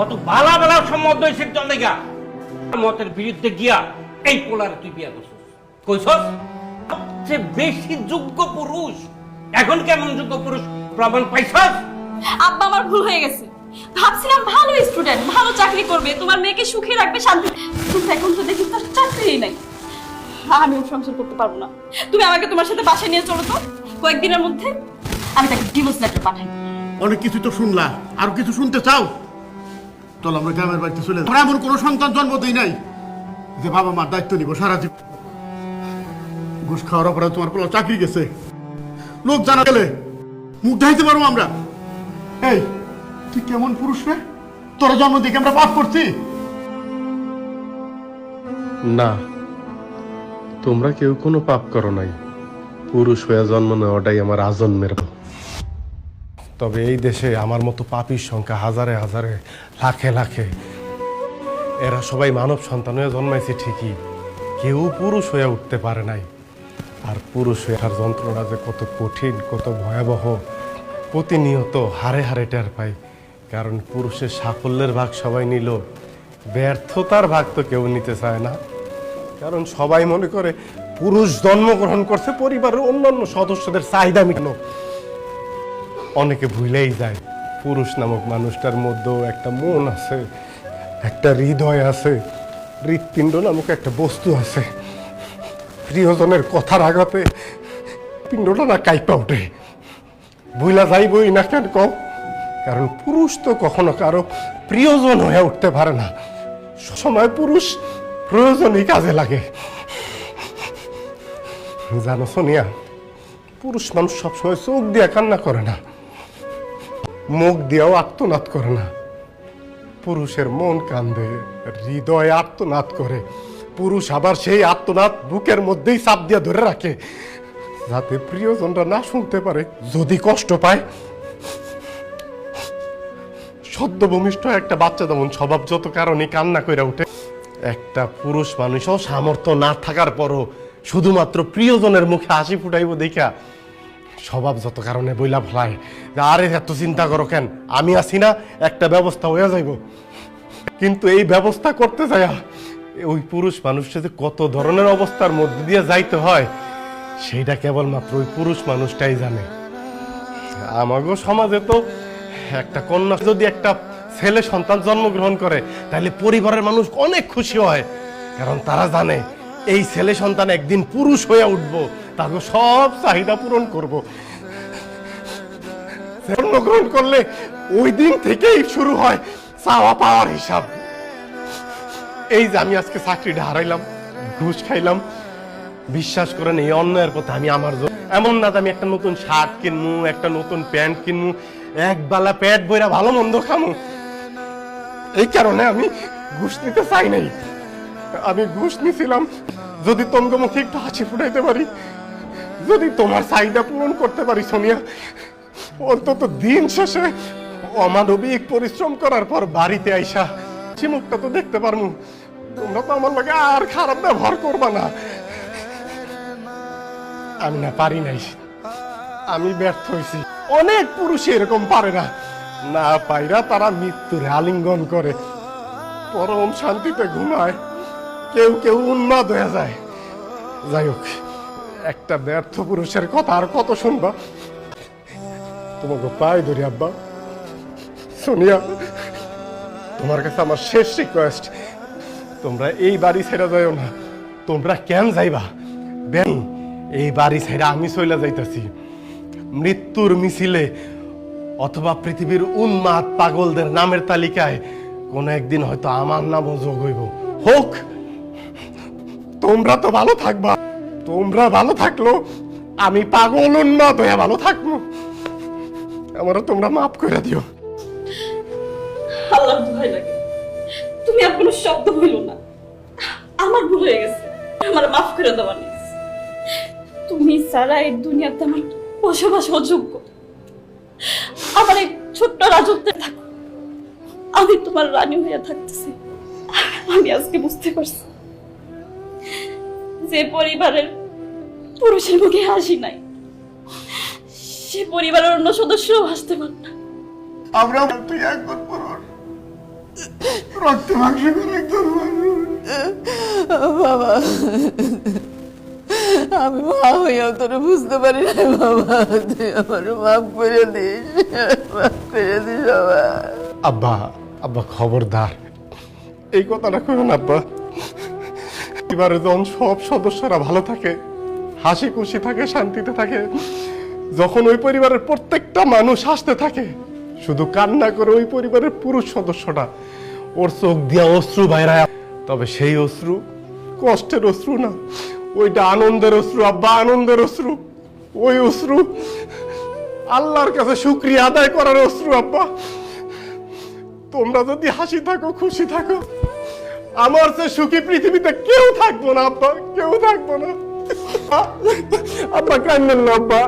কত বালা বালা সম্বন্ধ হয়েছে চলে গা মতের বিরুদ্ধে গিয়া এই পোলার তুই বিয়া করছিস। কইছস? সবচেয়ে বেশি যোগ্য পুরুষ। এখন কেমন যোগ্য পুরুষ প্রমাণ পাইছস? আব্বা আমার ভুল হয়ে গেছে। ভাবছিলাম ভালো স্টুডেন্ট ভালো চাকরি করবে। তোমার মেয়েকে সুখে রাখবে শান্তি। কিন্তু এখন তো দেখি তার চাকরিই নাই। আমি ওর সংসার করতে পারব না। তুমি আমাকে তোমার সাথে বাসায় নিয়ে চলো তো। কয়েকদিনের মধ্যে আমি তাকে ডিভোর্স লেটার পাঠাই। অনেক কিছু তো শুনলা। আর কিছু শুনতে চাও? চল, আমরা গ্রামের বাড়িতে চলে যাই। এমন কোনো সন্তান জন্ম দিই নাই যে বাবা মার দায়িত্ব নিব সারা জীবন। ঘুষ খাওয়ার অপরাধ তোমার চাকরি গেছে। লোক জানা গেলে মুখ পারব আমরা। এই, তুই কেমন পুরুষ রে? তোর জন্ম দিকে আমরা পাপ করছি। না, তোমরা কেউ কোনো পাপ করো নাই। পুরুষ হয়ে জন্ম নেওয়াটাই আমার আজন্মের। তবে এই দেশে আমার মতো পাপির সংখ্যা হাজারে হাজারে, লাখে লাখে। এরা সবাই মানব সন্তান হয়ে জন্মাইছে ঠিকই, কেউ পুরুষ হয়ে উঠতে পারে নাই। আর পুরুষ হয়ে আর যন্ত্রণা যে কত কঠিন, কত ভয়াবহ, প্রতিনিয়ত হারে হারে টের পাই। কারণ পুরুষের সাফল্যের ভাগ সবাই নিল, ব্যর্থতার ভাগ তো কেউ নিতে চায় না। কারণ সবাই মনে করে, পুরুষ জন্মগ্রহণ করছে, পরিবারের অন্যান্য সদস্যদের চাহিদা মেটানো। অনেকে ভুলেই যায়। পুরুষ নামক মানুষটার মধ্যেও একটা মন আছে, একটা হৃদয় আছে, হৃৎপিণ্ড নামক একটা বস্তু আছে। প্রিয়জনের কথার আঘাতে পিণ্ডটা না কাইপা ওঠে। বুইলা যাইবই না কেন কম কারণ পুরুষ তো কখনো কারও প্রিয়জন হয়ে উঠতে পারে না। সময় পুরুষ প্রয়োজনই কাজে লাগে। জানো সোনিয়া, পুরুষ মানুষ সবসময় চোখ দিয়ে কান্না করে না। মুখ দিয়েও আত্মনাদ করে না। পুরুষের মন কান্দে, হৃদয় আত্মনাদ করে। পুরুষ আবার সেই আত্মনাদ বুকের মধ্যেই চাপ দিয়ে ধরে রাখে। যাতে প্রিয়জনরা না শুনতে পারে, যদি কষ্ট পায়। সদ্য ভূমিষ্ঠ একটা বাচ্চা যেমন স্বভাব যত কারণে কান্না করে উঠে, একটা পুরুষ মানুষও সামর্থ্য না থাকার পরও শুধুমাত্র প্রিয়জনের মুখে হাসি ফুটাইব দেখা স্বভাব যত কারণে বইলা যে আরে এত চিন্তা করো কেন? আমি আছি না, একটা ব্যবস্থা হয়ে যাইব। কিন্তু এই ব্যবস্থা করতে যায়া ওই পুরুষ মানুষটা যে কত ধরনের অবস্থার মধ্যে দিয়ে যাইতে হয়, সেইটা কেবলমাত্র ওই পুরুষ মানুষটাই জানে। আমাগো সমাজে তো একটা কন্যা যদি একটা ছেলে সন্তান জন্মগ্রহণ করে, তাহলে পরিবারের মানুষ অনেক খুশি হয়, কারণ তারা জানে, এই ছেলে সন্তান একদিন পুরুষ হয়ে উঠব তাকে সব চাহিদা পূরণ করব। জন্মগ্রহণ করলে ওই দিন থেকেই শুরু হয় চাওয়া পাওয়ার হিসাব। এই যে আমি আজকে চাকরিটা হারাইলাম, ঘুষ খাইলাম, বিশ্বাস করেন এই অন্যায়ের পথে আমি আমার এমন না আমি একটা নতুন শার্ট কিনবো একটা নতুন প্যান্ট কিনবো এক বেলা পেট বইরা ভালো মন্দ খামু। এই কারণে আমি ঘুষ নিতে চাই নাই। আমি ঘুষ নিছিলাম, যদি তোমাকে মুখে একটু হাসি ফুটাইতে পারি। যদি তোমার চাহিদা পূরণ করতে পারি, সোনিয়া, অন্তত দিন শেষে অমানবিক পরিশ্রম করার পর বাড়িতে আইসা চিমুকটা তো দেখতে পারমু। তোমরা তো আমার লাগে আর খারাপ ব্যবহার করবা না। আমি না, পারি নাই। আমি ব্যর্থ হয়েছি অনেক পুরুষ এরকম পারে না। না পাইরা তারা মৃত্যুর আলিঙ্গন করে। পরম শান্তিতে ঘুমায়। কেউ কেউ উন্মাদ হয়ে যায়। যাই হোক একটা ব্যর্থ পুরুষের কথা আর কত শুনবা? তোমাকে পাই ধরি, আব্বা। সোনিয়া, তোমার কাছে আমার শেষ রিকোয়েস্ট তোমরা এই বাড়ি ছেড়ে যাইও না। তোমরা কেন যাইবা? বেন, এই বাড়ি ছেড়ে আমি চলে যাইতাছি। মৃত্যুর মিছিলে অথবা পৃথিবীর উন্মাদ পাগলদের নামের তালিকায় কোন একদিন হয়তো আমার নামও যোগ হইব। হোক, তোমরা তো ভালো থাকবা। তোমরা ভালো থাকল, আমি পাগল উন্মাদ হয়ে ভালো থাকব। আমারও তোমরা মাফ করে দিও। আল্লাহর ভয় লাগে। তুমি আর কোনো শব্দ হইল না। আমার ভুল হয়ে গেছে। আমার মাফ করে দেওয়া নেই তুমি সারা এই দুনিয়াতে আমার বসবাস অযোগ্য। আমার এই ছোট্ট রাজত্বে থাকো। আমি তোমার রানী হয়ে থাকতেছি। আমি আজকে বুঝতে পারছি যে পরিবারের পুরুষের মুখে হাসি নাই। সে পরিবারের অন্য সদস্যও হাসতে পারে না। আমরা তুই একবার পুরুষ রক্ত মাংস করে একজন বাবা আমি মা হইয়াও তোর বুঝতে পারি না বাবা। তুই আমার মাফ করে দিস মাফ করে দিস বাবা। আব্বা আব্বা খবরদার। এই কথাটা কইবেন আব্বা। এবারে যখন সব সদস্যরা ভালো থাকে হাসি খুশি থাকে, শান্তিতে থাকে। যখন ওই পরিবারের প্রত্যেকটা মানুষ হাসতে থাকে, শুধু কান্না করে ওই পরিবারের পুরুষ সদস্যটা ওর চোখ দিয়া অশ্রু বাইরায় তবে সেই অশ্রু কষ্টের অশ্রু না, ওইটা আনন্দের অশ্রু, আব্বা, আনন্দের অশ্রু। ওই অশ্রু আল্লাহর কাছে শুক্রিয়া আদায় করার অশ্রু, আব্বা। তোমরা যদি হাসি থাকো, খুশি থাকো, আমার সে সুখী পৃথিবীতে কেউ থাকব না, আব্বা, কেউ থাকব না। আব্বা কান্দেন না আব্বা